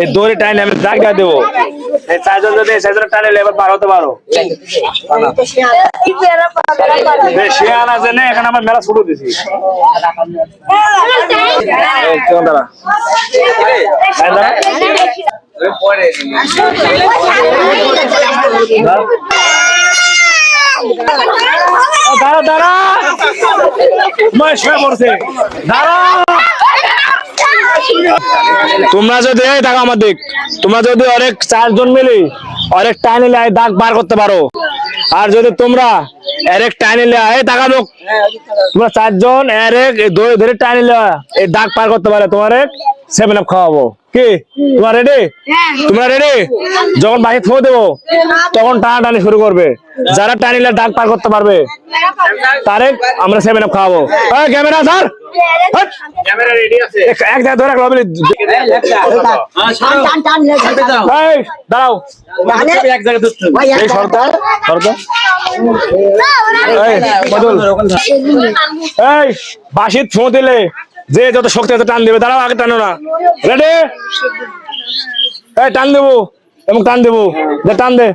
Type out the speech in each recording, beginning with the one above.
এই দড়ি টাইনে আমি জায়গা দেবো। এই চারজন যদি পার হতে পারো। শিয়াল আছে না, এখানে আমার মেলা শুরু দিছি। দাঁড়া। দাঁড়া। শুয়ে পড়ছে। দাঁড়া। তোমরা যদি এই দেখো আমার দিক, তোমরা যদি অনেক চারজন মিলি অনেক টাইম নিলে দাগ বার করতে পারো। আর যদি তোমরা এরেক টাইম নিলে এই দাগা লোক তোমরা চারজন এরেক ধরে টাইম নিলে এই দাগ পার করতে পারে তোমার সেভেন আপ খাওয়াবো। কি? তোমার রেডি তোমরা রেডি যখন বাকি থো দেবো তখন টানা টানি শুরু করবে। যারা টানিলে দাগ পার করতে পারবে তারে আমরা সেভেন আপ খাওয়াবো। এই, ক্যামেরা স্যার। এক জায়গায় ধরে রাখল দাঁড়াও। বাসিত ফোঁ দিলে যে যত শক্তি আছে টান দেবে, দাঁড়াও আগে টানো না। রেডি এই, টান দেবো, এবং টান দেবো। টান দে।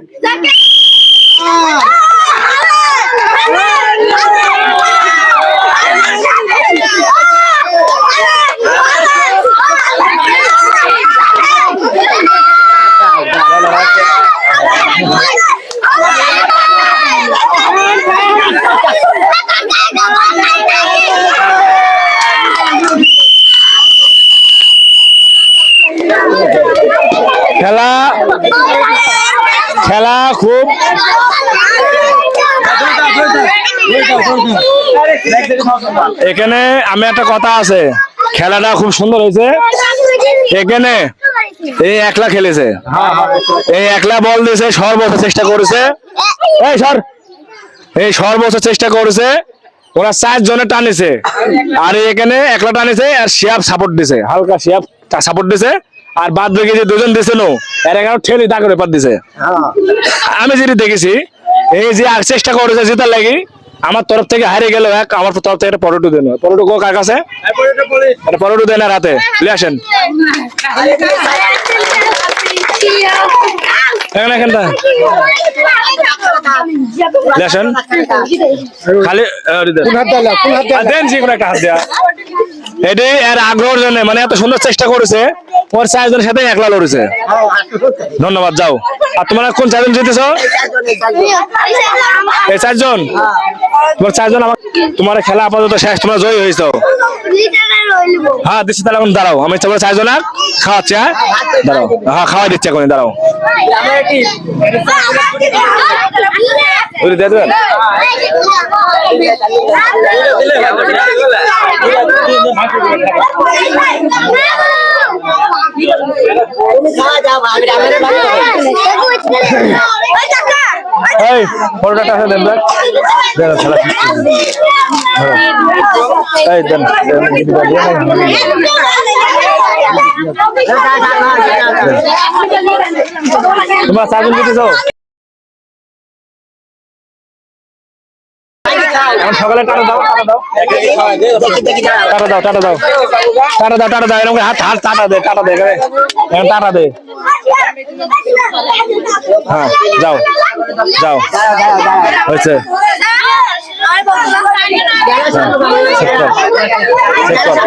খেলা। খেলা খুব এখানে আমি একটা কথা আছে। খেলাটা খুব সুন্দর হয়েছে। এখানে এই একলা খেলেছে। এই একলা বল দিয়েছে সর্বোচ্চ চেষ্টা করেছে। এই সর। এই সর্বোচ্চ চেষ্টা করেছে। ওরা চার জনে টানেছে। আর এখানে একলা টানেছে আর শিয়াব সাপোর্ট দিছে হালকা শিয়াব সাপোর্ট দিছে আর বাদ বাকি যে দুজন দিছে নো এর এগারো ঠেলি দাগের ব্যাপার দিছে। আমি যেটা দেখেছি এই যে আর চেষ্টা করেছে জেতার লাগি আমার তরফ থেকে হারিয়ে গেল এক আমার তরফ থেকে একটা পরোটু দেন। পরোটু কো কার কাছে? পরোটু দেন রাতে। লে আসেন। খালি দেন যে কোনো একটা হাত দেয়া। এটি এর আগ্রহের জন্য মানে এত সুন্দর চেষ্টা করেছে। ওর চারজনের সাথে একলা লড়েছে। ধন্যবাদ, যাও। আর তোমরা কোন চারজন জিতেছ? এই চারজন? তোমার চারজন আমার তোমার খেলা আপাতত শেষ, তোমরা জয় হয়েছ। হ্যাঁ দিচ্ছি তাহলে এখন দাঁড়াও। আমি তোমরা চারজন আর খাওয়াচ্ছি হ্যাঁ? দাঁড়াও। হ্যাঁ খাওয়াই দিচ্ছি এখন, দাঁড়াও। দিয়ে এই ফটোটা কাছে দেন দেন শেষ এই দেন দেন, দিদি দিতে দেন। এখন সকালে টাটা দাও টাটা দাও। টাটা দাও টাটা দাও। টাটা দাও টাটা দাও। এরকম হাত হাত টাটা দে টাটা দে এখানে। টাটা দে। হ্যাঁ যাও যাও। হয়েছে। চেক কর চেক কর।